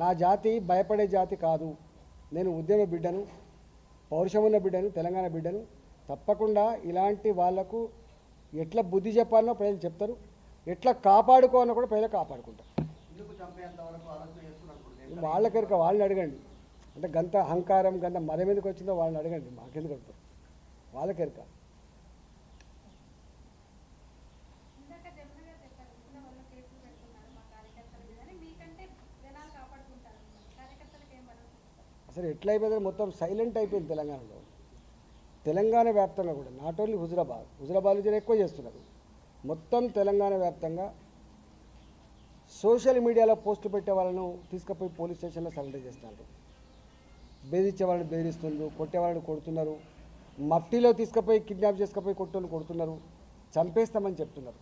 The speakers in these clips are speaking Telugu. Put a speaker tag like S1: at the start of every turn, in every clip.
S1: నా జాతి భయపడే జాతి కాదు. నేను ఉద్యమ బిడ్డను పౌరుషమున్న బిడ్డను తెలంగాణ బిడ్డను. తప్పకుండా ఇలాంటి వాళ్ళకు ఎట్లా బుద్ధి చెప్పాలనో ప్రజలు చెప్తారు. ఎట్లా కాపాడుకోవాలో కూడా ప్రజలు కాపాడుకుంటారు. వాళ్ళకెరక వాళ్ళని అడగండి. అంటే గంత అహంకారం గంత మదం ఎందుకు వచ్చిందో వాళ్ళని అడగండి. మాకెందుకు అడుగుతారు? వాళ్ళకెరక
S2: ఇందాక జమున గారు చెప్పారు ఇంట్లో వాళ్ళు కేసులు పెడుతున్నారు మా కార్యకర్తల మీద అని మీకంటే జనాలు కాపాడుకుంటారు కార్యకర్తలకు ఏం భరోసా ఇస్తారు?
S1: అసలు ఎట్లా అయిపోయింది మొత్తం సైలెంట్ అయిపోయింది తెలంగాణలో. తెలంగాణ వ్యాప్తంగా కూడా నాట్ ఓన్లీ హుజరాబాద్ హుజరాబాద్లో జర ఎక్కువ చేస్తున్నారు మొత్తం తెలంగాణ వ్యాప్తంగా సోషల్ మీడియాలో పోస్టులు పెట్టే వాళ్ళను తీసుకుపోయి పోలీస్ స్టేషన్లో సరెండర్ చేస్తున్నారు. బెదిరించే వాళ్ళని బెదిరిస్తున్నారు కొట్టే వాళ్ళని కొడుతున్నారు. మఫ్టీలో తీసుకుపోయి కిడ్నాప్ చేసుకుపోయి కొట్టోళ్ళు కొడుతున్నారు. చంపేస్తామని చెప్తున్నారు.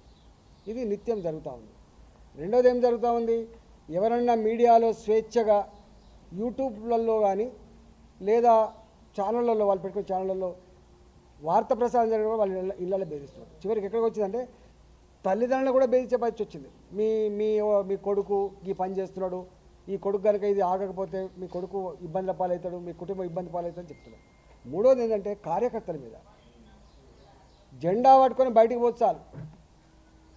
S1: ఇది నిత్యం జరుగుతూ ఉంది. రెండోది ఏం జరుగుతూ ఉంది? ఎవరన్నా మీడియాలో స్వేచ్ఛగా యూట్యూబ్లలో కానీ లేదా ఛానళ్ళల్లో వాళ్ళు పెట్టుకునే ఛానళ్ళల్లో వార్త ప్రసారం జరిగిన కూడా వాళ్ళు ఇళ్ళలో బెదిరిస్తున్నారు. చివరికి ఎక్కడికి వచ్చిందంటే తల్లిదండ్రులను కూడా బెదిరించే పరిస్థితి వచ్చింది. మీ మీ మీ కొడుకు ఈ పని చేస్తున్నాడు ఈ కొడుకు కనుక ఇది ఆగకపోతే మీ కొడుకు ఇబ్బందుల పాలవుతాడు మీ కుటుంబం ఇబ్బంది పాలవుతుందని చెప్తున్నారు. మూడోది ఏంటంటే కార్యకర్తల మీద. జెండా పట్టుకొని బయటికి పోతే చాలు.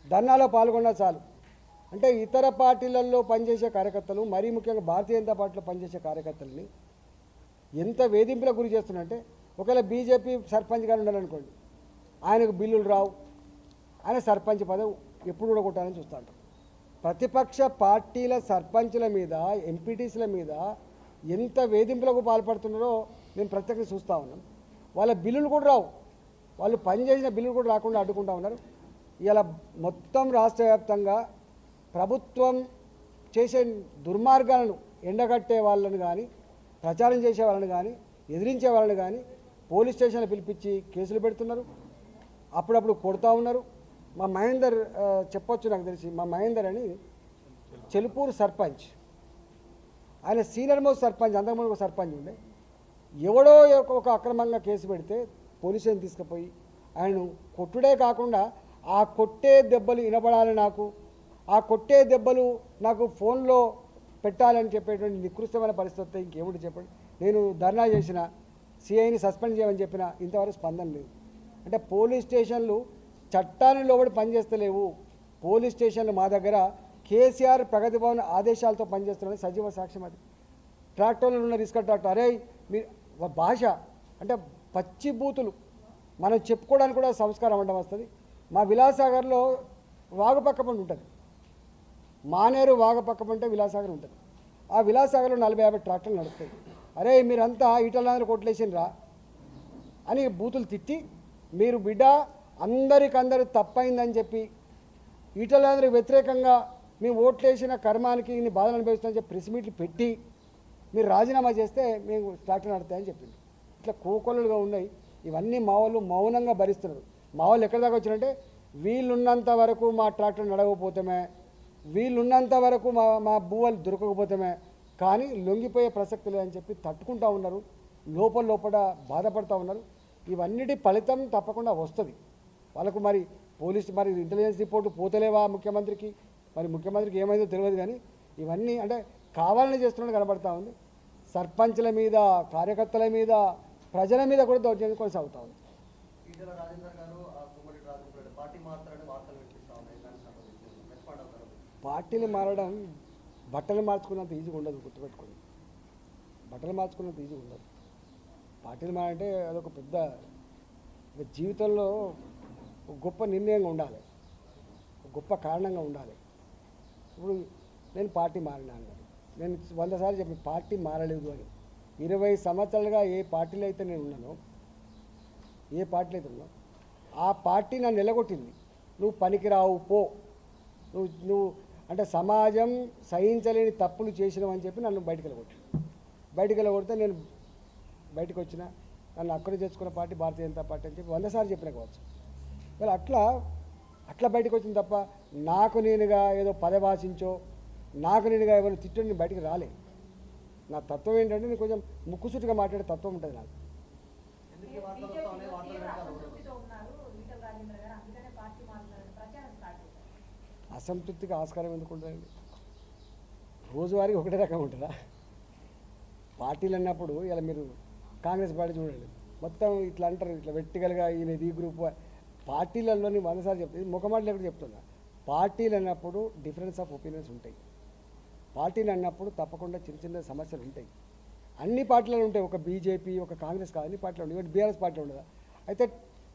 S1: ధర్నాలో పాల్గొన్నా చాలు. అంటే ఇతర పార్టీలలో పనిచేసే కార్యకర్తలు మరీ ముఖ్యంగా భారతీయ జనతా పార్టీలో పనిచేసే కార్యకర్తల్ని ఎంత వేధింపులకు గురి చేస్తున్నారంటే ఒకవేళ బీజేపీ సర్పంచ్ గారు ఉండాలనుకోండి ఆయనకు బిల్లులు రావు ఆయన సర్పంచ్ పదవి ఎప్పుడు కూడా కొట్టాలని ప్రతిపక్ష పార్టీల సర్పంచ్ల మీద ఎంపీటీసీల మీద ఎంత వేధింపులకు పాల్పడుతున్నారో మేము ప్రత్యక్ష చూస్తూ ఉన్నాం. వాళ్ళ బిల్లులు కూడా రావు. వాళ్ళు పనిచేసిన బిల్లులు కూడా రాకుండా అడ్డుకుంటా ఉన్నారు. ఇలా మొత్తం రాష్ట్ర వ్యాప్తంగా ప్రభుత్వం చేసే దుర్మార్గాలను ఎండగట్టే వాళ్ళను కానీ ప్రచారం చేసే వాళ్ళని కానీ ఎదిరించే వాళ్ళని కానీ పోలీస్ స్టేషన్లు పిలిపించి కేసులు పెడుతున్నారు. అప్పుడప్పుడు కొడుతూ ఉన్నారు. మా మహేందర్ చెప్పొచ్చు నాకు తెలిసి. మా మహేందర్ అని చెలుపూరు సర్పంచ్. ఆయన సీనియర్ మోస్ట్ సర్పంచ్ అంతకుముందు ఒక సర్పంచ్ ఉండే. ఎవడో ఒక- ఒక అక్రమంగా కేసు పెడితే పోలీస్ స్టేషన్ తీసుకుపోయి ఆయన కొట్టుడే కాకుండా ఆ కొట్టే దెబ్బలు వినబడాలి నాకు. ఆ కొట్టే దెబ్బలు నాకు ఫోన్లో పెట్టాలని చెప్పేటువంటి నికృష్టమైన పరిస్థితి వస్తే ఇంకేమిటి చెప్పండి. నేను ధర్నా చేసిన సిఐని సస్పెండ్ చేయమని చెప్పిన ఇంతవరకు స్పందన లేదు. అంటే పోలీస్ స్టేషన్లు చట్టాన్ని లోబడి పనిచేస్తలేవు. పోలీస్ స్టేషన్లు మా దగ్గర కేసీఆర్ ప్రగతి భవన్ ఆదేశాలతో పనిచేస్తున్నాయి సజీవ సాక్ష్యం అది. ట్రాక్టర్లు ఉన్న రిస్క్ ట్రాక్టర్. అరే మీ ఒక భాష అంటే పచ్చి బూతులు. మనం చెప్పుకోవడానికి కూడా సంస్కారం అంట వస్తుంది. మా విలాసాగర్లో వాగు పక్క ఉంటుంది. మానేరు వాగు పంటే విలాసాగర్ ఉంటుంది. ఆ విలాసాగర్లో నలభై యాభై ట్రాక్టర్లు నడుస్తాయి అరే మీరంతా ఈటలందరూ కొట్లేసిండ్రా అని బూతులు తిట్టి మీరు బిడ్డ అందరికందరూ తప్పైందని చెప్పి ఈటలందరికి వ్యతిరేకంగా మేము ఓట్లేసిన కర్మానికి ఇన్ని బాధలు అనుభవిస్తామని చెప్పి ప్రెస్ మీట్లు పెట్టి మీరు రాజీనామా చేస్తే మేము ట్రాక్టర్ నడతాయని చెప్పింది ఇట్లా కోకొల్లుగా ఉన్నాయి. ఇవన్నీ మా వాళ్ళు మౌనంగా భరిస్తున్నారు. మా వాళ్ళు ఎక్కడి దాకా వచ్చినంటే వీళ్ళున్నంత వరకు మా ట్రాక్టర్ నడవకపోతేమే వీళ్ళున్నంత వరకు మా మా భూవలు దొరకకపోతేమే కానీ లొంగిపోయే ప్రసక్తి లేదని చెప్పి తట్టుకుంటా ఉన్నారు. లోపల లోపల బాధపడుతూ ఉన్నారు. ఇవన్నిటి ఫలితం తప్పకుండా వస్తుంది. వాళ్ళకు మరి పోలీస్ మరి ఇంటెలిజెన్స్ రిపోర్టు పోతలేవా ముఖ్యమంత్రికి? మరి ముఖ్యమంత్రికి ఏమైందో తెలియదు కానీ ఇవన్నీ అంటే కావాలని చేస్తున్నట్టు కనబడతా ఉంది. సర్పంచ్ల మీద కార్యకర్తల మీద ప్రజల మీద కూడా దౌర్జన్యం కొనసాగుతూ ఉంది
S3: ఈటల రాజేందర్ గారు ఆ కుమ్మడి రాజేంద్ర రెడ్డి పార్టీ మాత్రమే వార్తలు వినిపిస్తా ఉన్నాయి దానికి సంబంధించి రెస్పాండ్ అవుతారు
S1: పార్టీలు మారడం బట్టలు మార్చుకున్నంత ఈజీగా ఉండదు గుర్తుపెట్టుకోండి. బట్టలు మార్చుకున్నంత ఈజీగా ఉండదు. పార్టీలు మారంటే అదొక పెద్ద జీవితంలో ఒక గొప్ప నిర్ణయంగా ఉండాలి. ఒక గొప్ప కారణంగా ఉండాలి. ఇప్పుడు నేను పార్టీ మారినాను అని. నేను వంద సార్లు చెప్పి పార్టీ మారలేదు అని. ఇరవై సంవత్సరాలుగా ఏ పార్టీలో అయితే నేను ఉన్నానో ఏ పార్టీలో అయితే ఉన్నానో ఆ పార్టీ నన్ను నిలగొట్టింది. నువ్వు పనికిరావు పో. నువ్వు నువ్వు అంటే సమాజం సహించలేని తప్పులు చేసినావు అని చెప్పి నన్ను బయటికి వెళ్ళగొట్టి బయటికి వెళ్ళగొడితే నేను బయటకు వచ్చిన నన్ను అక్కడ చేసుకున్న పార్టీ భారతీయ జనతా పార్టీ అని చెప్పి వంద సార్లు చెప్పిన కావచ్చు. well అట్లా అట్లా బయటకు వచ్చింది తప్ప నాకు నేనుగా ఏదో పదభాషించో నాకు నేనుగా ఎవరు తిట్టు నేను బయటికి రాలే నా తత్వం ఏంటంటే నేను కొంచెం ముక్కుసుటిగా మాట్లాడే తత్వం ఉంటుంది నాకు
S3: ఎందుకు ఈ వార్తలు వస్తా ఉన్నాయి వార్తలు
S4: తీవ్ర
S3: వెనకాల ఎవరు?
S4: అసంతృప్తితో ఉన్నారు ఈటల రాజేంద్ర గారు అందుకనే పార్టీ మారుతున్నారని ప్రచారం స్టార్ట్ చేశారు
S1: అసంతృప్తికి ఆస్కారం ఎందుకు ఉంటుందండి రోజువారీ ఒకటే రకం ఉంటుందా? పార్టీలు అన్నప్పుడు ఇలా మీరు కాంగ్రెస్ పార్టీ చూడండి. మొత్తం ఇట్లా అంటారు ఇట్లా వెట్టిగలుగా ఈయన ఈ గ్రూప్ పార్టీలలోని వందసార్లు చెప్తుంది ముఖమాటలు ఎక్కడ చెప్తున్నా. పార్టీలు అన్నప్పుడు డిఫరెన్స్ ఆఫ్ ఒపీనియన్స్ ఉంటాయి. పార్టీలు అన్నప్పుడు తప్పకుండా చిన్న చిన్న సమస్యలు ఉంటాయి. అన్ని పార్టీలు ఉంటాయి. ఒక బీజేపీ ఒక కాంగ్రెస్ కాదు అన్ని పార్టీలు ఉంటాయి బీఆర్ఎస్ పార్టీ ఉండదా? అయితే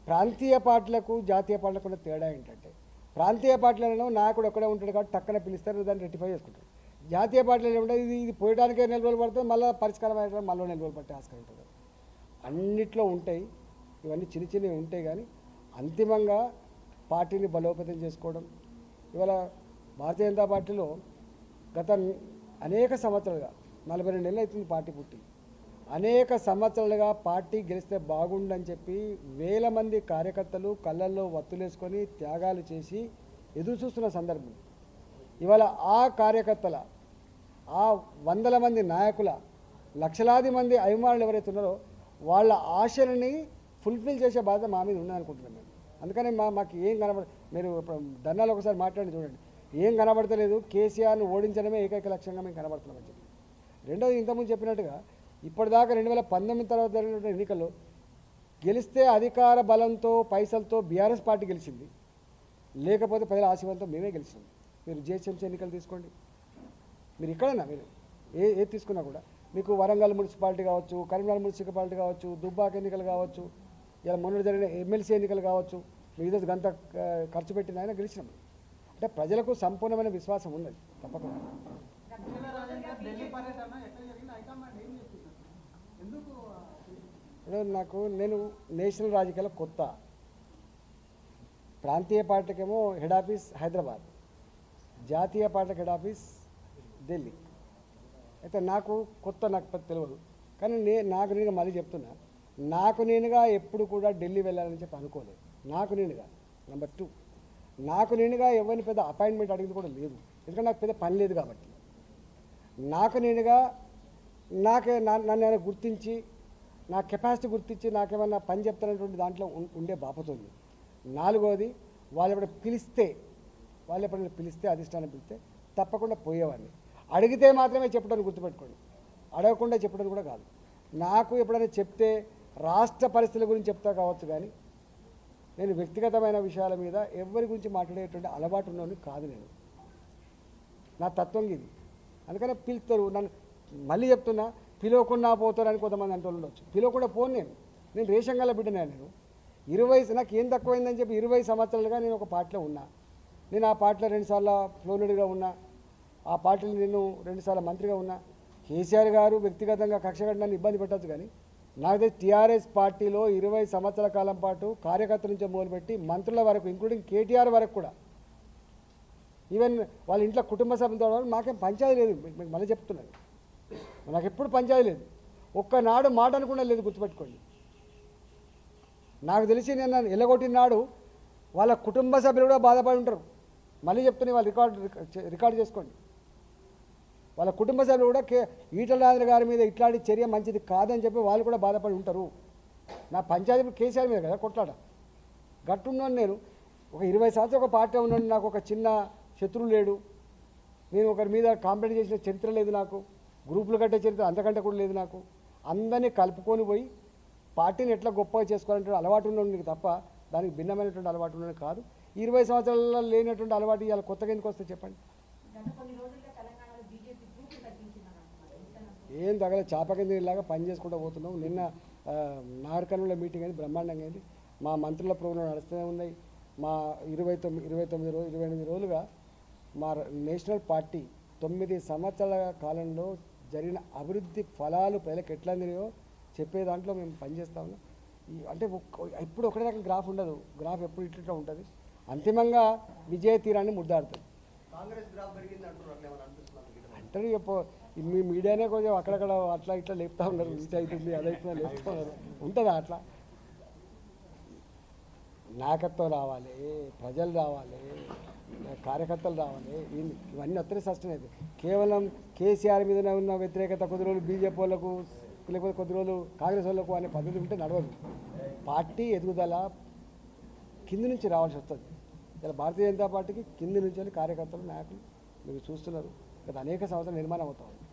S1: ప్రాంతీయ పార్టీలకు జాతీయ పార్టీలకు ఉన్న తేడా ఏంటంటే ప్రాంతీయ పార్టీలలో నాయకుడు ఒక్కడే ఉంటాడు కాబట్టి టక్కన పిలుస్తారు దాన్ని రెక్టిఫై చేసుకుంటారు. జాతీయ పార్టీలు ఏమంటే ఇది ఇది పోయడానికే నెల రోజులు పడుతుంది మళ్ళీ పరిష్కారం అయ్యే మళ్ళీ నెల రోజులు పట్టే ఆస్కారం ఉంటుంది. అన్నిట్లో ఉంటాయి ఇవన్నీ చిన్న చిన్నవి ఉంటాయి కానీ అంతిమంగా పార్టీని బలోపేతం చేసుకోవడం. ఇవాళ భారతీయ జనతా పార్టీలో గత అనేక సంవత్సరాలుగా నలభై రెండు నెలలు అవుతుంది పార్టీ పుట్టి అనేక సంవత్సరాలుగా పార్టీ గెలిస్తే బాగుండని చెప్పి వేల మంది కార్యకర్తలు కళ్ళల్లో వత్తులేసుకొని త్యాగాలు చేసి ఎదురు చూస్తున్న సందర్భం. ఇవాళ ఆ కార్యకర్తల ఆ వందల మంది నాయకుల లక్షలాది మంది అభిమానులు ఎవరైతే ఉన్నారో వాళ్ళ ఆశలని ఫుల్ఫిల్ చేసే బాధ్యత మా మీద ఉందనుకుంటున్నాం మేము. అందుకని మా మాకు ఏం కనబడ మీరు ఇప్పుడు ధర్నాలు ఒకసారి మాట్లాడి చూడండి. ఏం కనబడతలేదు కేసీఆర్ను ఓడించడమే ఏకైక లక్ష్యంగా మేము కనబడుతున్నామని చెప్పి. రెండోది ఇంతకుముందు చెప్పినట్టుగా ఇప్పటిదాకా రెండు వేల పంతొమ్మిది తర్వాత జరిగినటువంటి ఎన్నికల్లో గెలిస్తే అధికార బలంతో పైసలతో బీఆర్ఎస్ పార్టీ గెలిచింది. లేకపోతే ప్రజల ఆశీర్వాదంతో మేమే గెలిచాం. మీరు జిహెచ్ఎంసీ ఎన్నికలు తీసుకోండి. మీరు ఇక్కడైనా మీరు? ఏ ఏది తీసుకున్నా కూడా. మీకు వరంగల్ మున్సిపాలిటీ కావచ్చు కరీంనగర్ మున్సిపాలిటీ కావచ్చు దుబ్బాక ఎన్నికలు కావచ్చు ఇలా మొన్న జరిగిన ఎమ్మెల్సీ ఎన్నికలు కావచ్చు మిగతా గంత ఖర్చు పెట్టిన ఆయన గెలిచినాం. అంటే ప్రజలకు సంపూర్ణమైన విశ్వాసం ఉన్నది తప్పకుండా
S5: ఢిల్లీ పర్యటన ఎక్కడ జరిగింది హైకమాండ్ ఏం చెప్తున్నారు ఎందుకు ఆ,
S1: ఇప్పుడు నాకు నేను నేషనల్ రాజకీయాల కొత్త. ప్రాంతీయ పార్టీకేమో హెడ్ ఆఫీస్ హైదరాబాద్. జాతీయ పార్టీకి హెడ్ ఆఫీస్ ఢిల్లీ. అయితే నాకు కొత్త నాకు తెలియదు కానీ నే నాకు నేను మళ్ళీ చెప్తున్నా. నాకు నేనుగా ఎప్పుడు కూడా ఢిల్లీ వెళ్ళాలని చెప్పి అనుకోలేదు. నాకు నేనుగా. నెంబర్ టూ నాకు నేనుగా ఎవరిని పెద్ద అపాయింట్మెంట్ అడిగింది కూడా లేదు. ఎందుకంటే నాకు పెద్ద పని లేదు కాబట్టి. నాకు నేనుగా నాకే నా- నన్ను గుర్తించి నా కెపాసిటీ గుర్తించి నాకేమన్నా పని చెప్తారనేటువంటి దాంట్లో ఉం- ఉండే బాపతుంది నాలుగోది వాళ్ళు ఎప్పుడు పిలిస్తే వాళ్ళు ఎప్పుడైనా పిలిస్తే అధిష్టానం పిలిస్తే తప్పకుండా పోయేవాడిని. అడిగితే మాత్రమే చెప్పడానికి గుర్తుపెట్టుకోండి. అడగకుండా చెప్పడం కూడా కాదు. నాకు ఎప్పుడైనా చెప్తే రాష్ట్ర పరిస్థితుల గురించి చెప్తా కావచ్చు కానీ నేను వ్యక్తిగతమైన విషయాల మీద ఎవరి గురించి మాట్లాడేటువంటి అలవాటు ఉన్నోని కాదు నేను. నా తత్వం ఇది. అందుకనే పిలుస్తారు. నన్ను మళ్ళీ చెప్తున్నా పిలవకుండా పోతారని కొంతమంది అంటూ ఉండొచ్చు. పిలవకుండా పోను నేను. నేను రేషన్ గల బిడ్డనే నేను. ఇరవై నాకు ఏం తక్కువైందని చెప్పి ఇరవై సంవత్సరాలుగా నేను ఒక పార్టీలో ఉన్నా. నేను ఆ పార్టీలో రెండుసార్లు ఫ్లోనుడిగా ఉన్నా. ఆ పార్టీలో నేను రెండుసార్లు మంత్రిగా ఉన్నా. కేసీఆర్ గారు వ్యక్తిగతంగా కక్ష నన్ను ఇబ్బంది పెట్టచ్చు కానీ నాకు తెలిసి టీఆర్ఎస్ పార్టీలో ఇరవై సంవత్సరాల కాలం పాటు కార్యకర్తల నుంచి మొదలుపెట్టి మంత్రుల వరకు ఇంక్లూడింగ్ కేటీఆర్ వరకు కూడా. ఈవెన్ వాళ్ళ ఇంట్లో కుటుంబ సభ్యులతో మాకేం పంచాయతీ లేదు. మీకు మళ్ళీ చెప్తున్నాను. నాకు ఎప్పుడు పనిచేయలేదు లేదు. ఒక్కనాడు మాట అనుకుండా లేదు గుర్తుపెట్టుకోండి. నాకు తెలిసి నేను ఎల్లగొట్టిన నాడు వాళ్ళ కుటుంబ సభ్యులు కూడా బాధపడి ఉంటారు. మళ్ళీ చెప్తున్నా వాళ్ళు రికార్డు రికార్డు చేసుకోండి. వాళ్ళ కుటుంబ సభ్యులు కూడా కే ఈటల రాజు గారి మీద ఇట్లాంటి చర్య మంచిది కాదని చెప్పి వాళ్ళు కూడా బాధపడి ఉంటారు. నా పంచాయతీ కేసీఆర్ మీద కదా కొట్లాడ గట్టున్నాను నేను ఒక ఇరవై సంవత్సరాలు ఒక పార్టీ ఉన్నాను నాకు ఒక చిన్న శత్రువు లేడు. నేను ఒకరి మీద కాంప్లైంట్ చేసిన చరిత్ర లేదు నాకు. గ్రూపులు కట్టే చరిత్ర అంతకంటే కూడా లేదు నాకు. అందరినీ కలుపుకొని పోయి పార్టీని ఎట్లా గొప్పగా చేసుకోవాలంటే అలవాటు ఉన్నోడికి తప్ప దానికి భిన్నమైనటువంటి అలవాటు ఉన్నది కాదు. ఇరవై సంవత్సరాలలో లేనటువంటి అలవాటు ఇవాళ కొత్తగా ఎందుకు వస్తే చెప్పండి. ఏం తగల చాప కింద ఇలాగా పని చేసుకుంటూ పోతున్నాం. నిన్న నాగర్కర్నూలులో మీటింగ్ అయింది బ్రహ్మాండంగా అయింది. మా మంత్రుల ప్రోగ్రాం నడుస్తూనే ఉన్నాయి. మా ఇరవై తొమ్మిది ఇరవై తొమ్మిది రోజు ఇరవై ఎనిమిది రోజులుగా మా నేషనల్ పార్టీ తొమ్మిది సంవత్సరాల కాలంలో జరిగిన అభివృద్ధి ఫలాలు ప్రజలకు ఎట్లా అందినాయో చెప్పే దాంట్లో మేము పనిచేస్తా ఉన్నాం. ఈ అంటే ఇప్పుడు ఒకటే రకం గ్రాఫ్ ఉండదు. గ్రాఫ్ ఎప్పుడు ఇట్లా ఉంటుంది. అంతిమంగా విజయ తీరాన్ని ముద్దాడుతుంది? అంటారు ఇక పో- ఈ మీ మీడియానే కొంచెం అక్కడక్కడ అట్లా ఇట్లా లేపుతా ఉన్నారు. ఇది అవుతుంది అది అవుతుంది లేపుతా ఉన్నారు. ఉంటుందా అట్లా? నాయకత్వం రావాలి ప్రజలు రావాలి. కార్యకర్తలు రావాలి ఇవన్నీ వస్తే సస్టైన్ అవుతాయి కేవలం కేసీఆర్ మీదనే ఉన్న వ్యతిరేకత కొద్ది రోజులు బీజేపీ వాళ్ళకు లేకపోతే కొద్ది రోజులు కాంగ్రెస్ వాళ్ళకు అనే పద్ధతి ఉంటే నడవదు. పార్టీ ఎదుగుదల కింది నుంచి రావాల్సి వస్తుంది. ఇలా భారతీయ జనతా పార్టీకి కింది నుంచి అని కార్యకర్తలు నాయకులు మీరు చూస్తున్నారు. గత అనేక సంవత్సరాలు నిర్మాణం అవుతా ఉంది.